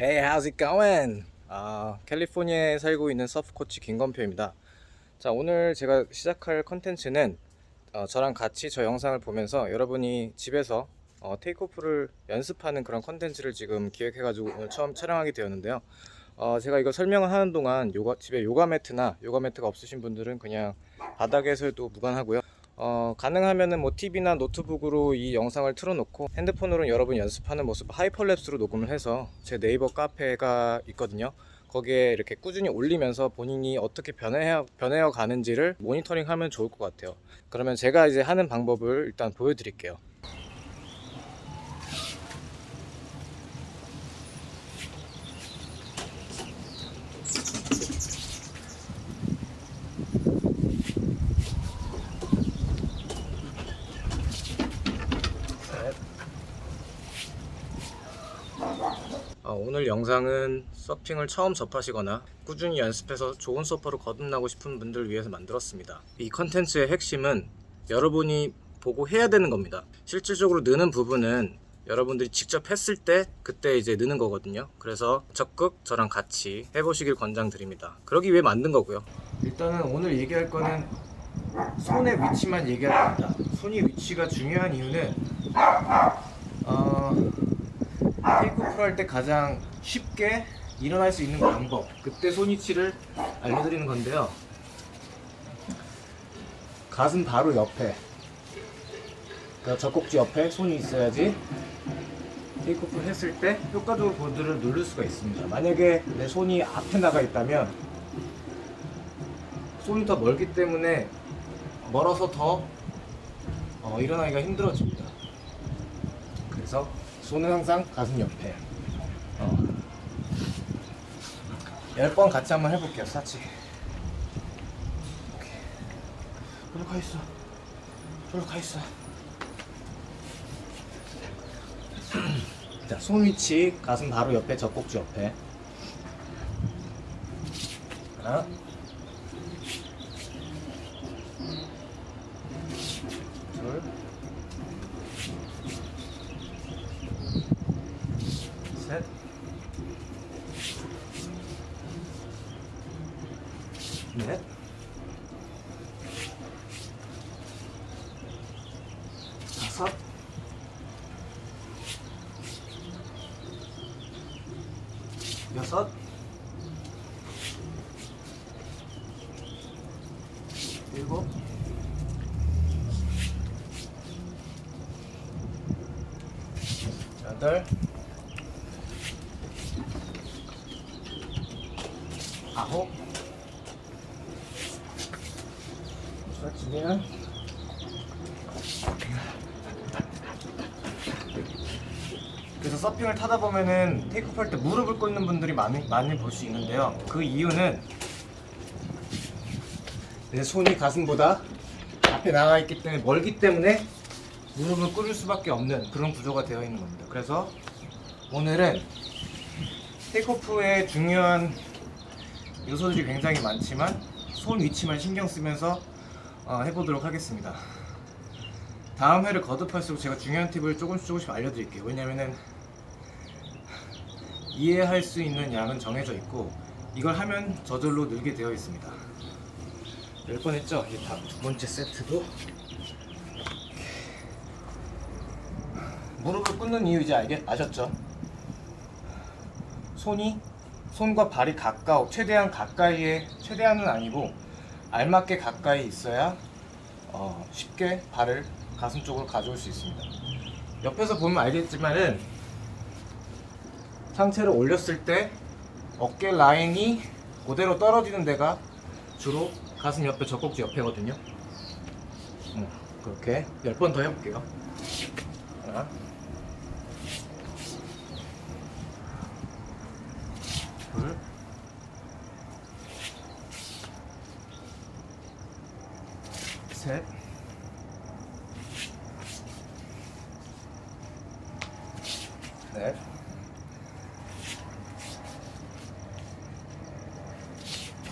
Hey, how's it going? 아, 캘리포니아에 살고 있는 서프 코치 김건표입니다. 자, 오늘 제가 시작할 컨텐츠는 어, 저랑 같이 저 영상을 보면서 여러분이 집에서 어, 테이크오프를 연습하는 그런 컨텐츠를 지금 기획해가지고 오늘 처음 촬영하게 되었는데요. 어, 제가 이거 설명을 하는 동안 요가, 집에 요가 매트나 요가 매트가 없으신 분들은 그냥 바닥에서 해도 무관하고요. 어, 가능하면은 뭐 TV나 노트북으로 이 영상을 틀어놓고 핸드폰으로 여러분 연습하는 모습 하이퍼랩스로 녹음을 해서 제 네이버 카페가 있거든요. 거기에 이렇게 꾸준히 올리면서 본인이 어떻게 변해 변해어 가는지를 모니터링 하면 좋을 것 같아요. 그러면 제가 이제 하는 방법을 일단 보여드릴게요. 영상은 서핑을 처음 접하시거나 꾸준히 연습해서 좋은 서퍼로 거듭나고 싶은 분들을 위해서 만들었습니다. 이 컨텐츠의 핵심은 여러분이 보고 해야 되는 겁니다. 실질적으로 느는 부분은 여러분들이 직접 했을 때 그때 이제 느는 거거든요. 그래서 적극 저랑 같이 해보시길 권장드립니다. 그러기 위해 만든 거고요. 일단은 오늘 얘기할 거는 손의 위치만 얘기할 겁니다. 손의 위치가 중요한 이유는 어, 테이크오프 할 때 가장 쉽게 일어날 수 있는 방법. 그때 손 위치를 알려드리는 건데요. 가슴 바로 옆에. 그 젖꼭지 옆에 손이 있어야지 테이크오프 했을 때 효과적으로 보드를 누를 수가 있습니다. 만약에 내 손이 앞에 나가 있다면 손이 더 멀기 때문에 멀어서 더 어, 일어나기가 힘들어집니다. 그래서 손은 항상 가슴 옆에. 어. 10번 같이 한번 해볼게요, 사치. 오케이. 저리 가 있어. 저리 가 있어. 자, 손 위치, 가슴 바로 옆에, 젖꼭지 옆에. 하나. 둘. 셋, 넷, 다섯, 여섯, 일곱, 여덟, 아홉. 수학지면 그래서 서핑을 타다 보면은 테이크오프 할 때 무릎을 꿇는 분들이 많이 많이 볼 수 있는데요. 그 이유는 내 손이 가슴보다 앞에 나가 있기 때문에 멀기 때문에 무릎을 꿇을 수밖에 없는 그런 구조가 되어 있는 겁니다. 그래서 오늘은 테이크오프의 중요한 요소들이 굉장히 많지만 손 위치만 신경 쓰면서 어, 해보도록 하겠습니다. 다음 회를 거듭할수록 제가 중요한 팁을 조금씩 조금씩 알려드릴게요. 왜냐면은 이해할 수 있는 양은 정해져 있고 이걸 하면 저절로 늘게 되어 있습니다. 열번 했죠? 이제 두 번째 세트도 무릎을 꿇는 이유 이제 알겠, 아셨죠? 손이 손과 발이 가까워 최대한 가까이에 최대한은 아니고 알맞게 가까이 있어야 어, 쉽게 발을 가슴 쪽으로 가져올 수 있습니다. 옆에서 보면 알겠지만은 상체를 올렸을 때 어깨 라인이 그대로 떨어지는 데가 주로 가슴 옆에 젖꼭지 옆에거든요. 음, 그렇게 10번 더 해볼게요. 하나, 셋, 넷,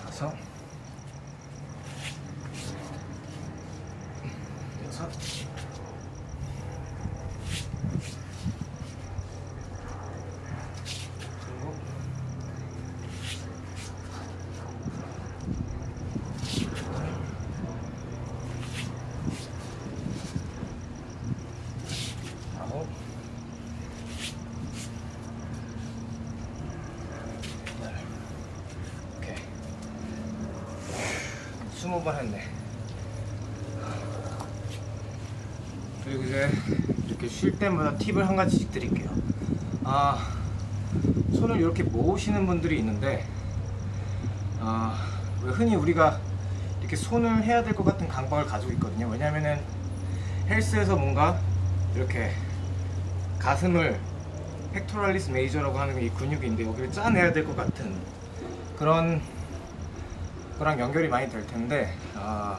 다섯, 여섯, 일곱, 스무 번 했네. 그리고 이제 이렇게 쉴 때마다 팁을 한 가지씩 드릴게요. 아, 손을 이렇게 모으시는 분들이 있는데, 아, 왜 흔히 우리가 이렇게 손을 해야 될 것 같은 강박을 가지고 있거든요. 왜냐면은 헬스에서 뭔가 이렇게 가슴을 팩토랄리스 메이저라고 하는 이 근육인데 여기를 짜내야 될 것 같은 그런 거랑 연결이 많이 될 텐데 아,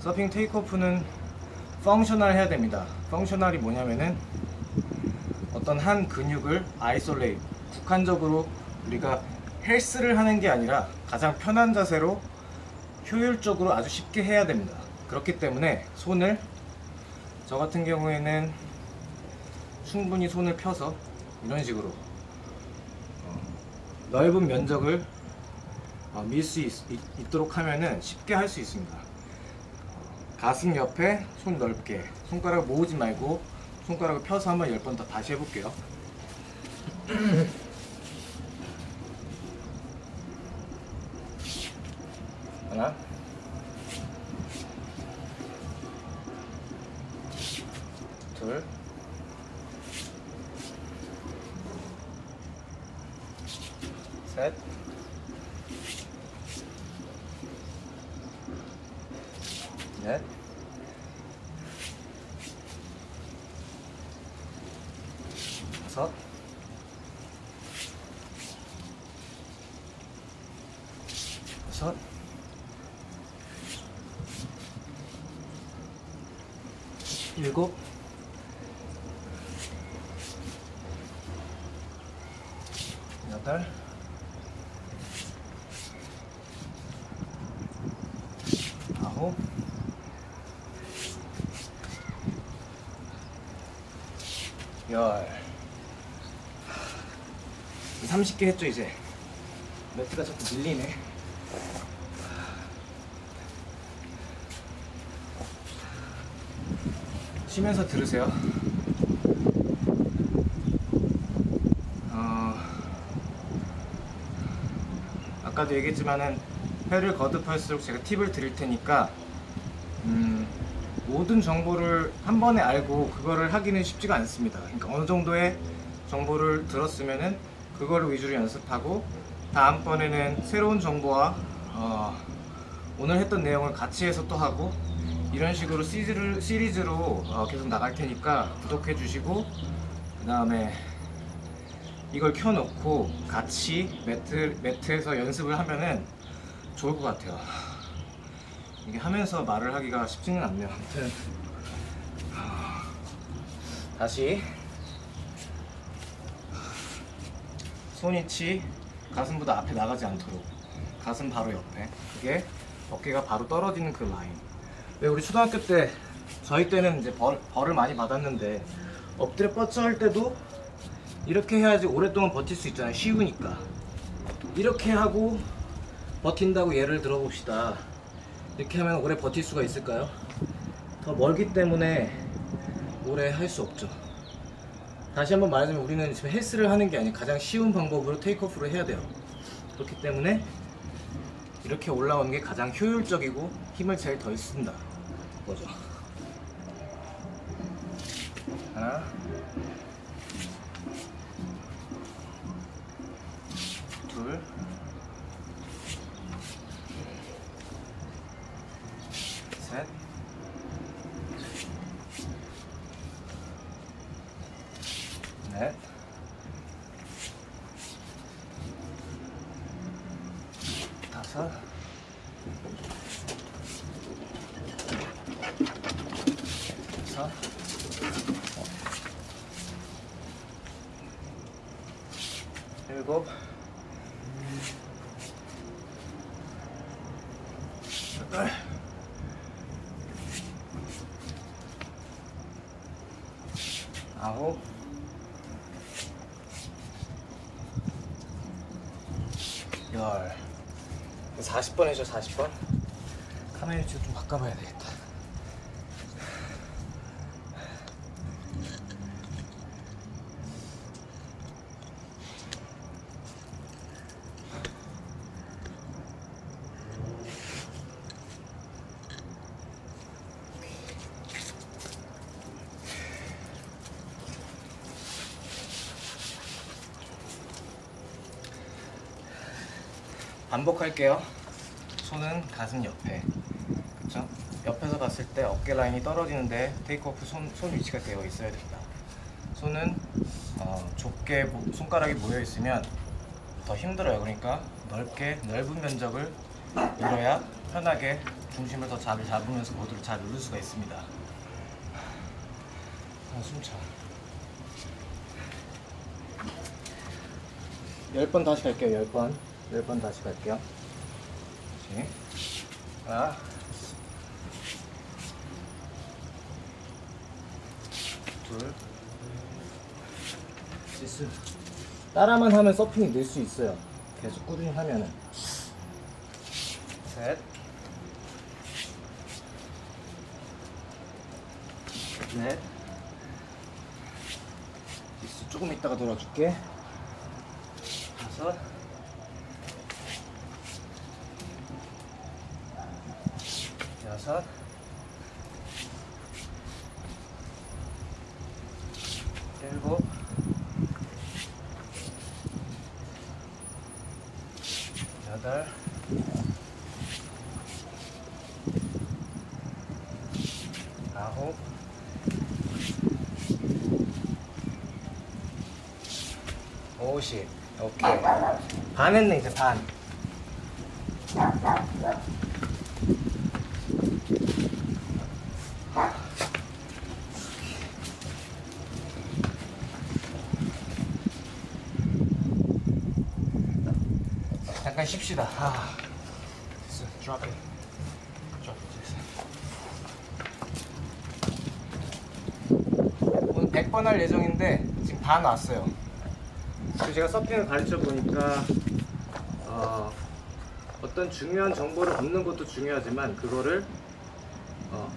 서핑 테이크오프는 펑셔널 해야 됩니다. 펑셔널이 뭐냐면은 어떤 한 근육을 아이솔레이 국한적으로 우리가 헬스를 하는 게 아니라 가장 편한 자세로 효율적으로 아주 쉽게 해야 됩니다. 그렇기 때문에 손을 저 같은 경우에는 충분히 손을 펴서 이런 식으로 어, 넓은 면적을 어, 밀수 있도록 하면은 쉽게 할 수 있습니다. 어, 가슴 옆에 손 넓게 손가락을 모으지 말고 손가락을 펴서 한번 10번 더 다시 해볼게요. 하나 둘 셋, 넷, 다섯, 여섯, 일곱, 여덟, 아홉, 열. 30개 했죠 이제. 매트가 자꾸 밀리네. 쉬면서 들으세요. 어, 아까도 얘기했지만은 회를 거듭할수록 제가 팁을 드릴 테니까 음, 모든 정보를 한 번에 알고 그거를 하기는 쉽지가 않습니다. 그러니까 어느 정도의 정보를 들었으면은 그거를 위주로 연습하고 다음번에는 새로운 정보와 어, 오늘 했던 내용을 같이 해서 또 하고 이런 식으로 시리즈를, 시리즈로 어, 계속 나갈 테니까 구독해 주시고 그 다음에 이걸 켜놓고 같이 매트, 매트에서 연습을 하면은 좋을 것 같아요. 이게 하면서 말을 하기가 쉽지는 않네요. 아무튼 다시 손위치 가슴보다 앞에 나가지 않도록 가슴 바로 옆에 그게 어깨가 바로 떨어지는 그 라인. 왜 우리 초등학교 때 저희 때는 이제 벌, 벌을 많이 받았는데 엎드려 뻗쳐 할 때도 이렇게 해야지 오랫동안 버틸 수 있잖아요. 쉬우니까 이렇게 하고 버틴다고 예를 들어봅시다. 이렇게 하면 오래 버틸 수가 있을까요? 더 멀기 때문에 오래 할 수 없죠. 다시 한번 말하자면 우리는 지금 헬스를 하는 게 아니고 가장 쉬운 방법으로 테이크오프를 해야 돼요. 그렇기 때문에 이렇게 올라오는 게 가장 효율적이고 힘을 제일 덜 쓴다. 거죠. 하나, 둘, 셋, 넷, 40번 해줘 40번 카메라 위치도 좀 바꿔봐야 되겠다 반복할게요. 손은 가슴 옆에. 그쵸? 옆에서 봤을 때 어깨 라인이 떨어지는데 테이크오프 손, 손 위치가 되어 있어야 된다. 손은 어, 좁게 모- 손가락이 모여 있으면 더 힘들어요. 그러니까 넓게 넓은 면적을 밀어야 편하게 중심을 더 잘 잡으면서 모두를 잘 누를 수가 있습니다. 아, 숨차. 열번 다시 갈게요. 열 번. 열번 다시 갈게요. 다시. 하나. 둘. 셋. 따라만 하면 서핑이 늘 수 있어요. 계속 꾸준히 하면은. 셋. 넷. 디스 조금 있다가 돌아줄게. 다섯. 여섯. 일곱. 여덟. 아홉. 오십. 오케이. 반 했네, 이제 반. 아. 됐어. drop it. drop it. 오늘 100번 할 예정인데 지금 반 왔어요. 그리고 제가 서핑을 가르쳐 보니까 어, 어떤 중요한 정보를 얻는 것도 중요하지만 그거를 어,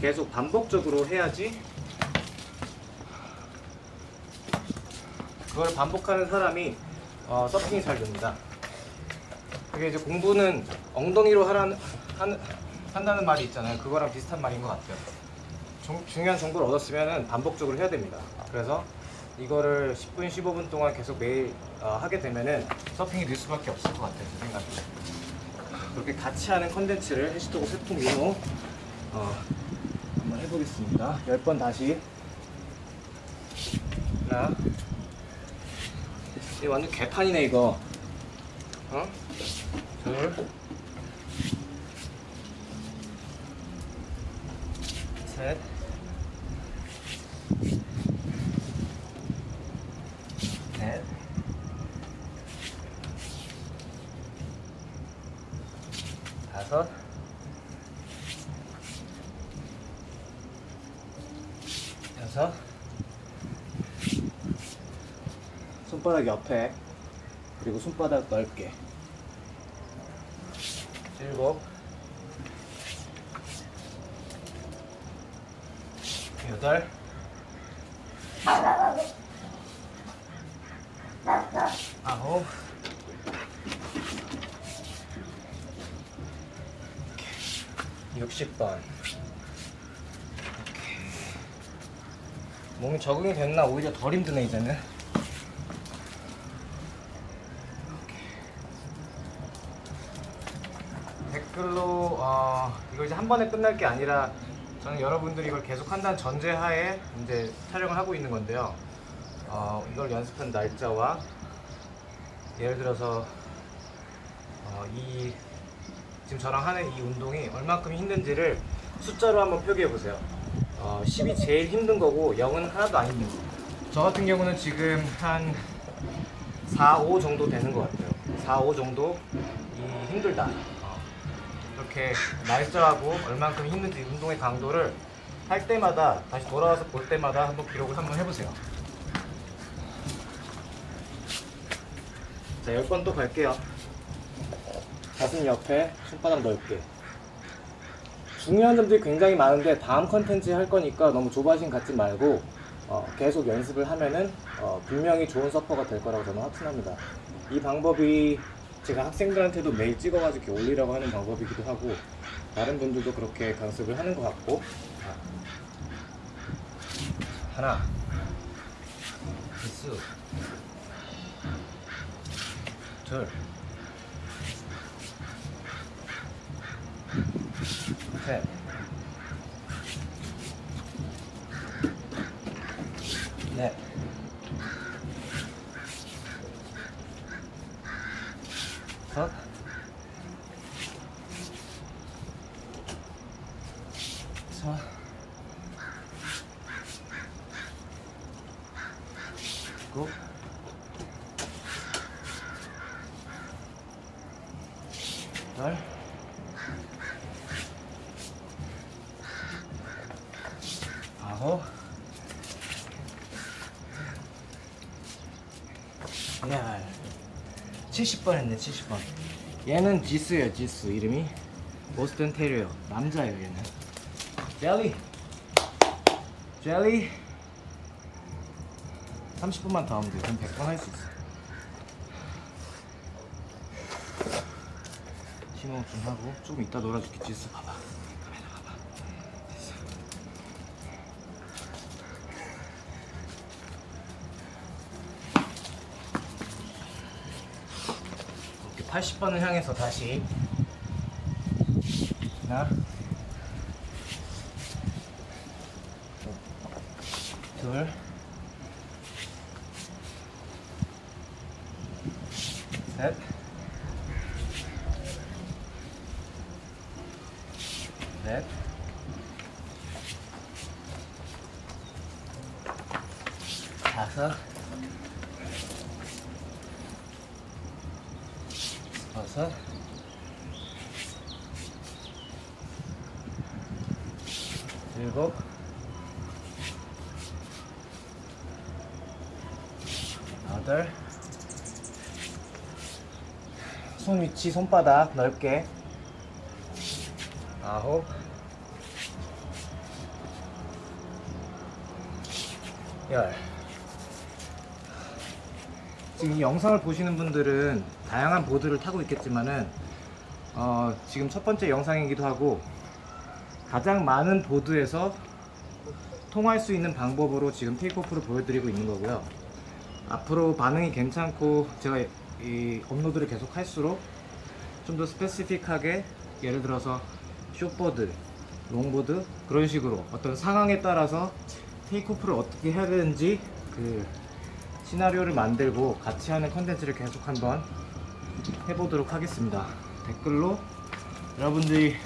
계속 반복적으로 해야지 그걸 반복하는 사람이 어, 서핑이 잘 됩니다. 그게 이제 공부는 엉덩이로 하라는 하는, 한다는 말이 있잖아요. 그거랑 비슷한 말인 것 같아요. 종- 중요한 정보를 얻었으면 반복적으로 해야 됩니다. 그래서 이거를 10분, 15분 동안 계속 매일 어, 하게 되면은 서핑이 늘 수밖에 없을 것 같아요. 제 생각에. 그렇게 같이 하는 컨텐츠를 해시태그 세통 민호 어, 한번 해보겠습니다. 10번 다시. 하나. 이 완전 개판이네 이거. 어? 둘. 셋. 넷. 다섯. 여섯. 손바닥 옆에 그리고 손바닥 넓게 일곱. 여덟. 아홉. 육십 번. 몸이 적응이 됐나? 오히려 덜 힘드네 이제는 댓글로 어, 이거 이제 한 번에 끝날 게 아니라 저는 여러분들이 이걸 계속 한다는 전제하에 이제 촬영을 하고 있는 건데요. 어, 이걸 연습한 날짜와 예를 들어서 어, 이 지금 저랑 하는 이 운동이 얼마큼 힘든지를 숫자로 한번 표기해 보세요. 어, 10이 제일 힘든 거고 0은 하나도 안 힘든 거. 저 같은 경우는 지금 한 4, 5 정도 되는 것 같아요. 4, 5 정도 이 힘들다. 어, 이렇게 날짜하고 얼만큼 힘든지 운동의 강도를 할 때마다 다시 돌아와서 볼 때마다 한번 기록을 한번 해보세요. 자, 10번 또 갈게요. 가슴 옆에 손바닥 넓게. 중요한 점들이 굉장히 많은데 다음 컨텐츠 할 거니까 너무 조바심 갖지 말고 어, 계속 연습을 하면은 어, 분명히 좋은 서퍼가 될 거라고 저는 확신합니다. 이 방법이 제가 학생들한테도 매일 찍어가지고 이렇게 올리라고 하는 방법이기도 하고 다른 분들도 그렇게 강습을 하는 것 같고. 하나. 개수. 둘. 셋, 넷, 다섯, 자, 고, 열, 아홉, 열, 70번 했네, 70번. 얘는 지스예요, 지스. 이름이 보스턴 테리어. 남자예요, 얘는. 젤리. 젤리. 30분만 더 하면 돼. 그럼 100번 할 수 있어. 심호흡 좀 하고 조금 이따 놀아줄게. 지스 봐봐. 80번을 향해서 다시. 하나. 둘 셋, 넷, 다섯, 여섯, 일곱, 여덟, 손 위치 손바닥 넓게. 아홉. 열. 지금 이 영상을 보시는 분들은 다양한 보드를 타고 있겠지만은 어, 지금 첫 번째 영상이기도 하고 가장 많은 보드에서 통할 수 있는 방법으로 지금 테이크오프를 보여드리고 있는 거고요. 앞으로 반응이 괜찮고 제가 이 업로드를 계속 할수록 좀 더 스페시픽하게 예를 들어서 숏보드, 롱보드 그런 식으로 어떤 상황에 따라서 테이크오프를 어떻게 해야 되는지 그 시나리오를 만들고 같이 하는 컨텐츠를 계속 한번 해보도록 하겠습니다. 댓글로 여러분들이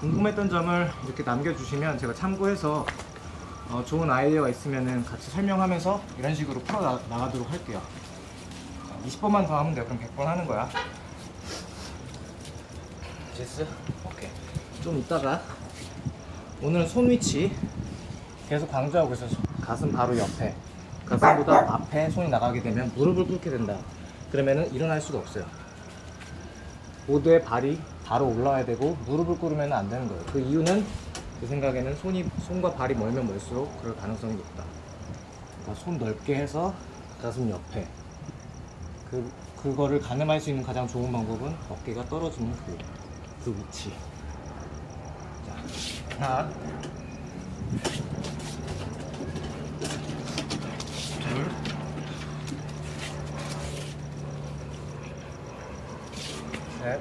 궁금했던 점을 이렇게 남겨주시면 제가 참고해서 어, 좋은 아이디어가 있으면 같이 설명하면서 이런 식으로 풀어 나, 나가도록 할게요. 20번만 더 하면 돼. 그럼 100번 하는 거야. 됐어? 오케이. 좀 이따가 오늘은 손 위치 계속 강조하고 있어. 가슴 바로 옆에. 가슴보다 앞에 손이 나가게 되면 무릎을 꿇게 된다. 그러면은 일어날 수가 없어요. 보드에 발이 바로 올라와야 되고 무릎을 꿇으면 안 되는 거예요. 그 이유는 제 생각에는 손이 손과 발이 멀면 멀수록 그럴 가능성이 높다. 그러니까 손 넓게 해서 가슴 옆에. 그 그거를 가늠할 수 있는 가장 좋은 방법은 어깨가 떨어지는 그, 그 위치. 자, 하나, 둘, 셋,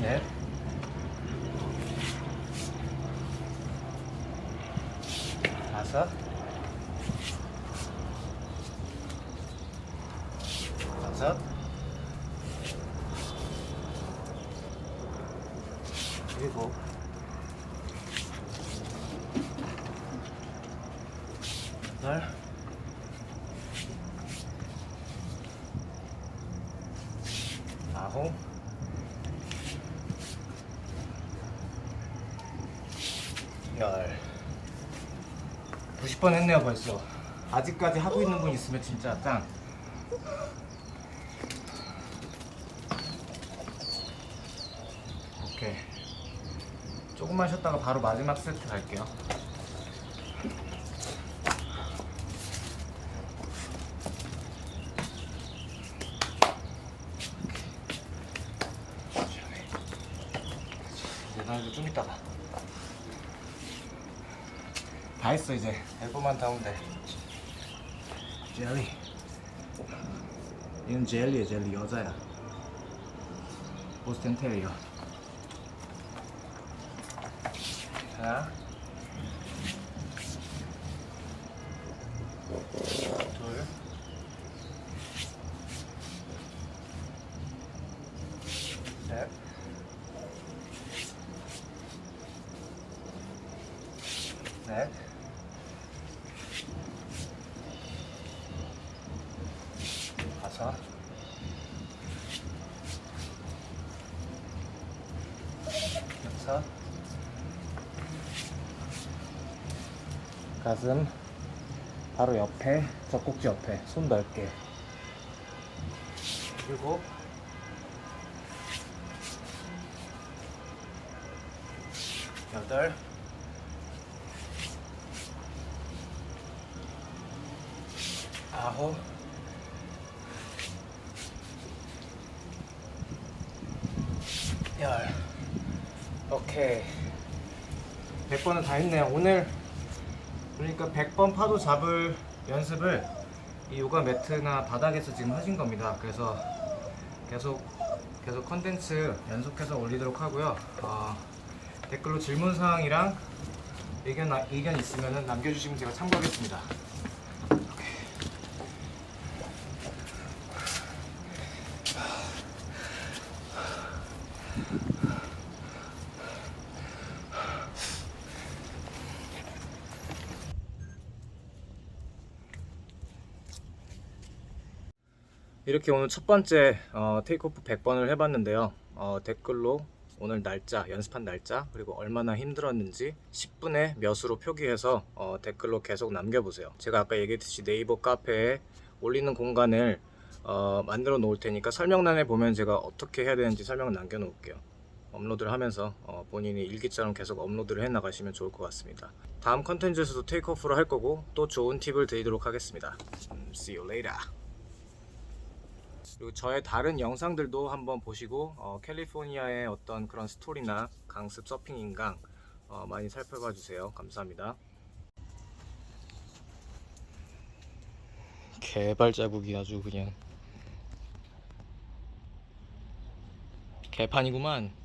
넷, 다섯, 다섯, 일곱, 여덟, 아홉, 열. 90번 했네요 벌써. 아직까지 하고 있는 분 있으면 진짜 짱. 오케이. 쉬었다가 바로 마지막 세트 갈게요. 이제 나 이거 좀 이따가. 다 했어 이제. 100번만 더 하면 돼. 젤리. 이건 젤리야 젤리 여자야. 보스턴 테리어. 하나, 둘, 셋, 넷, 다섯, 가슴 바로 옆에 젖꼭지 옆에 손 넓게. 일곱 여덟. 아홉. 열. 오케이. 100번은 다 했네요. 오늘 그러니까 100번 파도 잡을 연습을 이 요가 매트나 바닥에서 지금 하신 겁니다. 그래서 계속 계속 컨텐츠 연속해서 올리도록 하고요. 어, 댓글로 질문 사항이랑 의견 의견 있으면 남겨주시면 제가 참고하겠습니다. 이렇게 오늘 첫 번째 어, 테이크오프 100번을 해봤는데요. 어, 댓글로 오늘 날짜, 연습한 날짜, 그리고 얼마나 힘들었는지 10분의 몇으로 표기해서 어, 댓글로 계속 남겨보세요. 제가 아까 얘기했듯이 네이버 카페에 올리는 공간을 어, 만들어 놓을 테니까 설명란에 보면 제가 어떻게 해야 되는지 설명을 남겨 놓을게요. 업로드를 하면서 어, 본인이 일기처럼 계속 업로드를 해 나가시면 좋을 것 같습니다. 다음 컨텐츠에서도 테이크오프를 할 거고 또 좋은 팁을 드리도록 하겠습니다. 음, see you later. 그리고 저의 다른 영상들도 한번 보시고 어, 캘리포니아의 어떤 그런 스토리나 강습 서핑 인강 어, 많이 살펴봐 주세요. 감사합니다. 개발 자국이 아주 그냥 개판이구만.